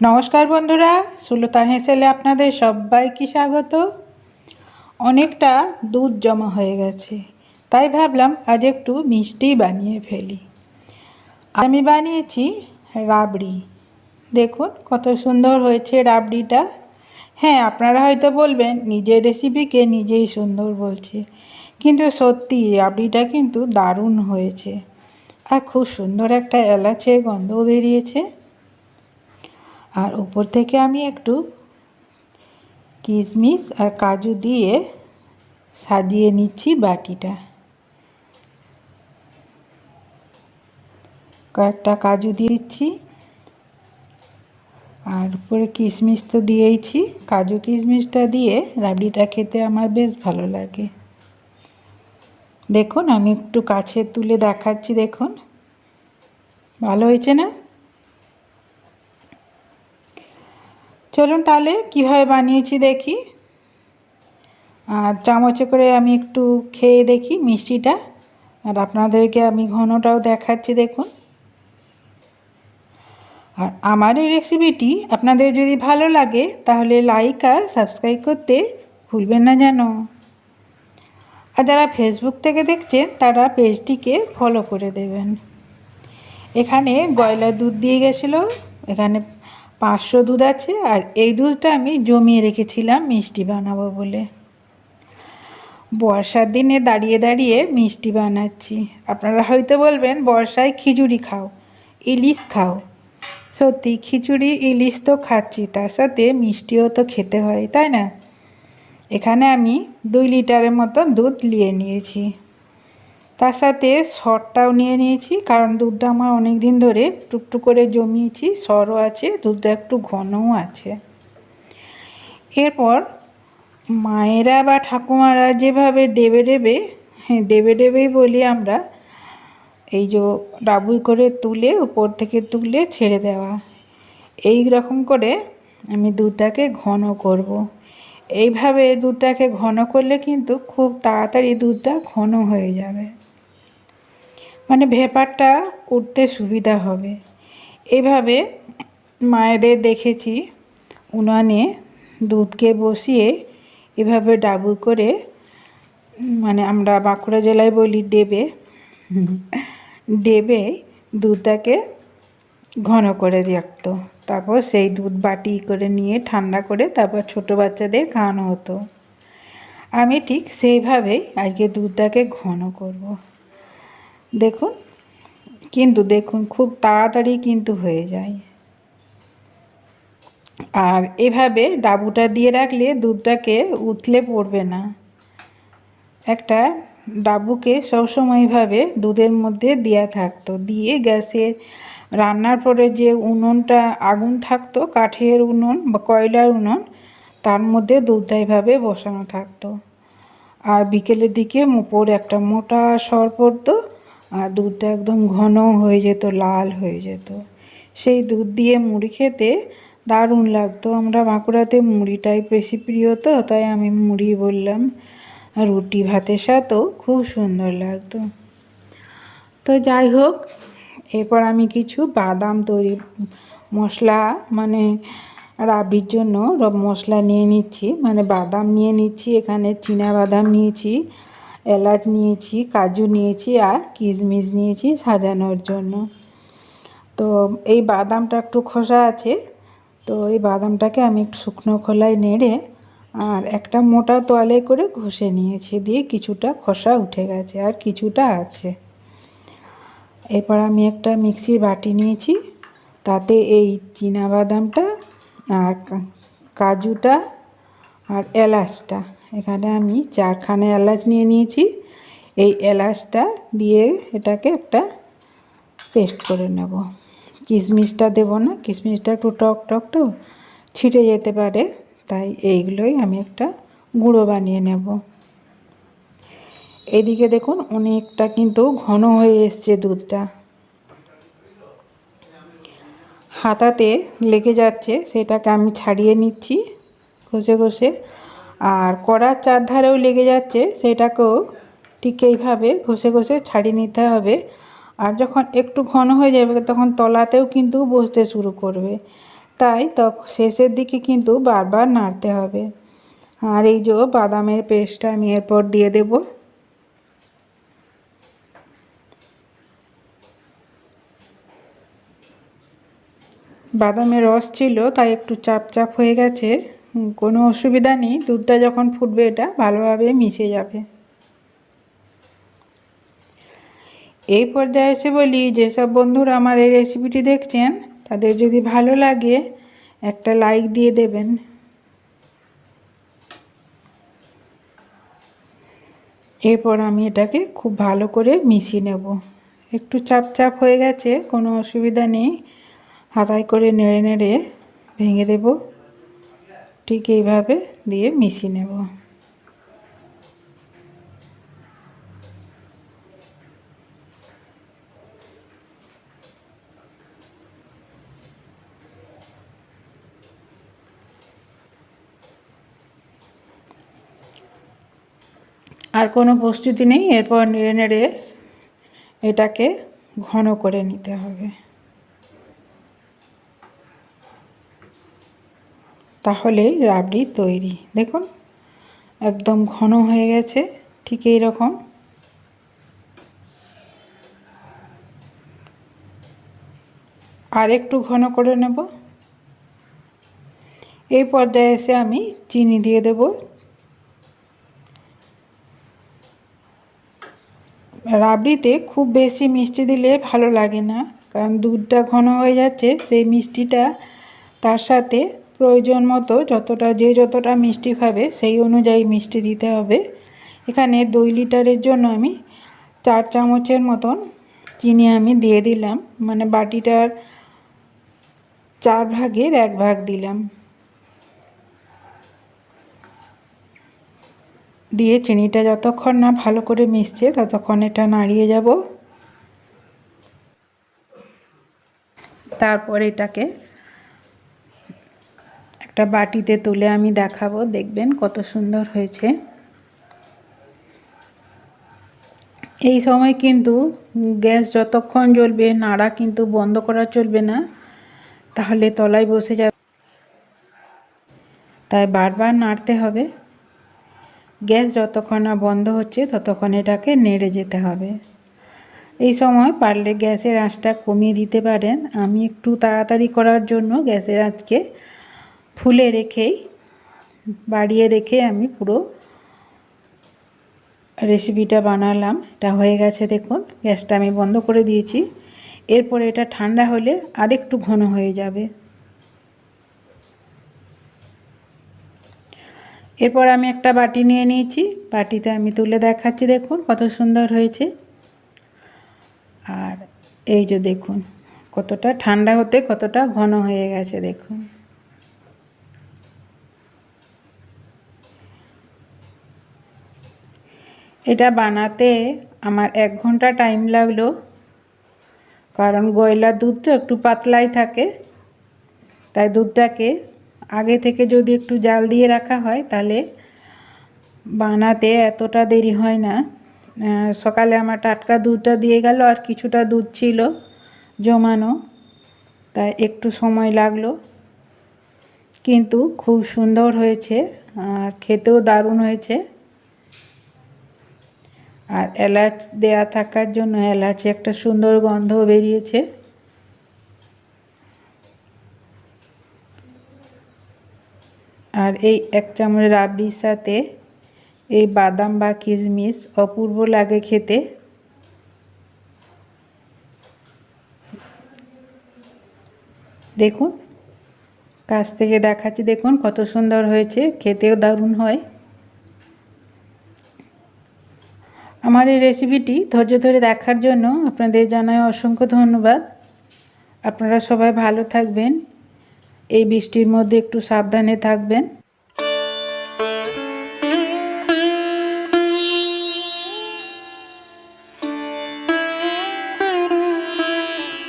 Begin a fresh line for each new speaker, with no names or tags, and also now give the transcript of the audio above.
নমস্কার বন্ধুরা, সুলতান হেসেলে আপনাদের সবাইকে স্বাগত। অনেকটা দুধ জমা হয়ে গেছে, তাই ভাবলাম আজ একটু মিষ্টি বানিয়ে ফেলি। আমি বানিয়েছি রাবড়ি। দেখুন কত সুন্দর হয়েছে রাবড়িটা। হ্যাঁ আপনারা হয়তো বলবেন, নিজের রেসিপিকে নিজেই সুন্দর বলছে। কিন্তু সত্যি, রাবড়িটা কিন্তু দারুণ হয়েছে। আর খুব সুন্দর একটা এলাচের গন্ধও বেরিয়েছে। আর উপর থেকে আমি একটু কিশমিশ আর কাজু দিয়ে সাজিয়ে নিচ্ছি বাটিটা। কয়েকটা কাজু দিয়েছি আর উপরে কিশমিশ তো দিয়েইছি। কাজু কিশমিশটা দিয়ে রাবড়িটা খেতে আমার বেশ ভালো লাগে। দেখুন, আমি একটু কাছে তুলে দেখাচ্ছি, দেখুন। ভালো হয়েছে না? চলুন তাহলে কীভাবে বানিয়েছি দেখি। আর চামচে করে আমি একটু খেয়ে দেখি মিষ্টিটা। আর আপনাদেরকে আমি ঘনটাও দেখাচ্ছি দেখুন। আর আমার এই রেসিপিটি আপনাদের যদি ভালো লাগে, তাহলে লাইক আর সাবস্ক্রাইব করতে ভুলবেন না যেন। আর যারা ফেসবুক থেকে দেখছেন, তারা পেজটিকে ফলো করে দেবেন। এখানে গয়লার দুধ দিয়ে গেছিল, এখানে পাঁচশো দুধ আছে আর এই দুধটা আমি জমিয়ে রেখেছিলাম মিষ্টি বানাবো বলে। বর্ষার দিনে দাঁড়িয়ে দাঁড়িয়ে মিষ্টি বানাচ্ছি। আপনারা হয়তো বলবেন, বর্ষায় খিচুড়ি খাও, ইলিশ খাও। সত্যি, খিচুড়ি, ইলিশ তো খাচ্ছি, তার সাথে মিষ্টিও তো খেতে হয়, তাই না? এখানে আমি দুই লিটারের মতো দুধ নিয়ে নিয়েছি। তার সাথে সরটাও নিয়ে নিয়েছি, কারণ দুধটা আমার অনেক দিন ধরে টুকটুক করে জমিয়েছি সরও আছে, দুধটা একটু ঘনও আছে। এরপর মায়েরা বা ঠাকুমারা যেভাবে ডেবে ডেবে হ্যাঁ ডেবে ডেবেই বলি আমরা, এই যে ডাবুই করে তুলে, উপর থেকে তুলে ছেড়ে দেওয়া। এই রকম করে আমি দুধটাকে ঘন করব। এইভাবে দুধটাকে ঘন করলে কিন্তু খুব তাড়াতাড়ি দুধটা ঘন হয়ে যাবে। মানে ভেপারটা উঠতে সুবিধা হবে। এভাবে মায়েদের দেখেছি উনানে দুধকে বসিয়ে এভাবে ডাবু করে মানে আমরা বাঁকুড়া জেলায় বলি ডেবে ডেবে দুধটাকে ঘন করে রাখতো। তারপর সেই দুধ বাটি করে নিয়ে ঠান্ডা করে তারপর ছোট বাচ্চাদের খাওয়ানো হতো। আমি ঠিক সেইভাবেই আজকে দুধটাকে ঘন করব। দেখুন, কিন্তু দেখুন, খুব তাড়াতাড়ি কিন্তু হয়ে যায়। আর এভাবে ডাবুটা দিয়ে রাখলে দুধটাকে উতলে পড়বে না। একটা ডাবুকে সবসময় এইভাবে দুধের মধ্যে দেওয়া থাকতো। দিয়ে গ্যাসের রান্নার পরে যে উনুনটা, আগুন থাকতো, কাঠের উনুন বা কয়লার উনুন, তার মধ্যে দুধটা এভাবে বসানো থাকতো। আর বিকেলের দিকে উপর একটা মোটা সর পড়তো। আর দুধটা একদম ঘন হয়ে যেত, লাল হয়ে যেত। সেই দুধ দিয়ে মুড়ি খেতে দারুণ লাগতো। আমরা বাঁকুড়াতে মুড়িটাই বেশি প্রিয় তো, তাই আমি মুড়ি বললাম। রুটি ভাতের সাথেও খুব সুন্দর লাগতো। তো যাই হোক, এরপর আমি কিছু বাদাম তৈরি, মশলা মানে রাবির জন্য মশলা নিয়ে নিচ্ছি। মানে বাদাম নিয়ে নিচ্ছি, এখানে চীনা বাদাম নিয়েছি। এলাচ নিয়েছি, কাজু নিয়েছি আর কিশমিশ নিয়েছি সাজানোর জন্য। তো এই বাদামটা একটু খোসা আছে, তো এই বাদামটাকে আমি একটু শুকনো খোলায় নেড়ে আর একটা মোটা তোয়ালে করে ঘষে নিয়েছি, দিয়ে কিছুটা খোসা উঠে গেছে আর কিছুটা আছে। এরপর আমি একটা মিক্সির বাটি নিয়েছি, তাতে এই বাদামটা আর কাজুটা আর এলাচটা। এখানে আমি চারখানা এলাচ নিয়ে নিয়েছি। এই এলাচটা দিয়ে এটাকে একটা পেস্ট করে নেব। কিশমিশটা দেব না, কিশমিশটা একটু টক টক তো ছিটে যেতে পারে, তাই এইগুলোই আমি একটা গুঁড়ো বানিয়ে নেব। এদিকে দেখুন অনেকটা কিন্তু ঘন হয়ে এসছে দুধটা। হাতাতে লেগে যাচ্ছে, সেটাকে আমি ছাড়িয়ে নিচ্ছি। ঘষে ঘষে আর কড়ার চারধারেও লেগে যাচ্ছে, সেটাকেও ঠিক এইভাবে ঘষে ঘষে ছাড়িয়ে নিতে হবে। আর যখন একটু ঘন হয়ে যাবে, তখন তলাতেও কিন্তু বসতে শুরু করবে। তাই তখন শেষের দিকে কিন্তু বারবার নাড়তে হবে। আর এই যে বাদামের পেস্টটা আমি এরপর দিয়ে দেব। বাদামের রস ছিল, তাই একটু চাপ চাপ হয়ে গেছে। কোনো অসুবিধা নেই। দুধটা যখন ফুটবে এটা ভালোভাবে মিশে যাবে। এই পর্যায়ে এসে বলি, যেসব বন্ধুরা আমার এই রেসিপিটি দেখছেন, তাদের যদি ভালো লাগে, একটা লাইক দিয়ে দেবেন। এরপর আমি এটাকে খুব ভালো করে মিশিয়ে নেব। একটু চাপ চাপ হয়ে গেছে, কোনো অসুবিধা নেই। হাতায় করে নেড়ে নেড়ে ভেঙে দেব। ঠিক এইভাবে দিয়ে মিশিয়ে নেব। আর কোনো প্রস্তুতি নেই, এরপর নেড়ে নেড়ে এটাকে ঘন করে নিতে হবে। তাহলেই রাবড়ি তৈরি। দেখুন, একদম ঘন হয়ে গেছে, ঠিক এই রকম। আর একটু ঘন করে নেব। এই পর্যায়ে এসে আমি চিনি দিয়ে দেব। রাবড়িতে খুব বেশি মিষ্টি দিলে ভালো লাগে না, কারণ দুধটা ঘন হয়ে যাচ্ছে, সেই মিষ্টিটা তার সাথে প্রয়োজন মতো যতটা, যে যতটা মিষ্টি খাবে সেই অনুযায়ী মিষ্টি দিতে হবে। এখানে দুই লিটারের জন্য আমি চার চামচের মতন চিনি আমি দিয়ে দিলাম। মানে বাটিটার চার ভাগের এক ভাগ দিলাম। দিয়ে চিনিটা যতক্ষণ না ভালো করে মিশছে ততক্ষণ এটা নাড়িয়ে যাব। তারপর এটাকে একটা বাটিতে তুলে আমি দেখাবো, দেখবেন কত সুন্দর হয়েছে। এই সময় কিন্তু গ্যাস যতক্ষণ জ্বলবে, নাড়া কিন্তু বন্ধ করা চলবে না, তাহলে তলায় বসে যাবে। তাই বারবার নাড়তে হবে। গ্যাস যতক্ষণ না বন্ধ হচ্ছে, ততক্ষণ এটাকে নেড়ে যেতে হবে। এই সময় পারলে গ্যাসের আঁচটা কমিয়ে দিতে পারেন। আমি একটু তাড়াতাড়ি করার জন্য গ্যাসের আঁচকে ফুলে রেখেই, বাড়িয়ে রেখে আমি পুরো রেসিপিটা বানালাম। এটা হয়ে গেছে দেখুন, গ্যাসটা আমি বন্ধ করে দিয়েছি। এরপরে এটা ঠান্ডা হলে আরেকটু ঘন হয়ে যাবে। এরপর আমি একটা বাটি নিয়ে নিয়েছি। বাটিতে আমি তুলে দেখাচ্ছি দেখুন কত সুন্দর হয়েছে। আর এই যে দেখুন, কতটা ঠান্ডা হতে কতটা ঘন হয়ে গেছে দেখুন। এটা বানাতে আমার এক ঘণ্টা টাইম লাগল। কারণ গয়লার দুধটা একটু পাতলাই থাকে। তাই দুধটাকে আগে থেকে যদি একটু জাল দিয়ে রাখা হয়, তাহলে বানাতে এতটা দেরি হয় না। সকালে আমার টাটকা দুধটা দিয়ে গেল, আর কিছুটা দুধ ছিল জমানো। তাই একটু সময় লাগল। কিন্তু খুব সুন্দর হয়েছে, আর খেতেও দারুণ হয়েছে। আর এলাচ দেয়া থাকার জন্য এলাচে একটা সুন্দর গন্ধ বেরিয়েছে। আর এই এক চামচ রাবড়ির সাথে এই বাদাম বা কিশমিশ অপূর্ব লাগে খেতে। দেখুন, কাছ থেকে দেখাচ্ছি, দেখুন কত সুন্দর হয়েছে, খেতেও দারুণ হয়। আমার এই রেসিপিটি ধৈর্য ধরে দেখার জন্য আপনাদের জানায় অসংখ্য ধন্যবাদ। আপনারা সবাই ভালো থাকবেন। এই বৃষ্টির মধ্যে একটু সাবধানে থাকবেন।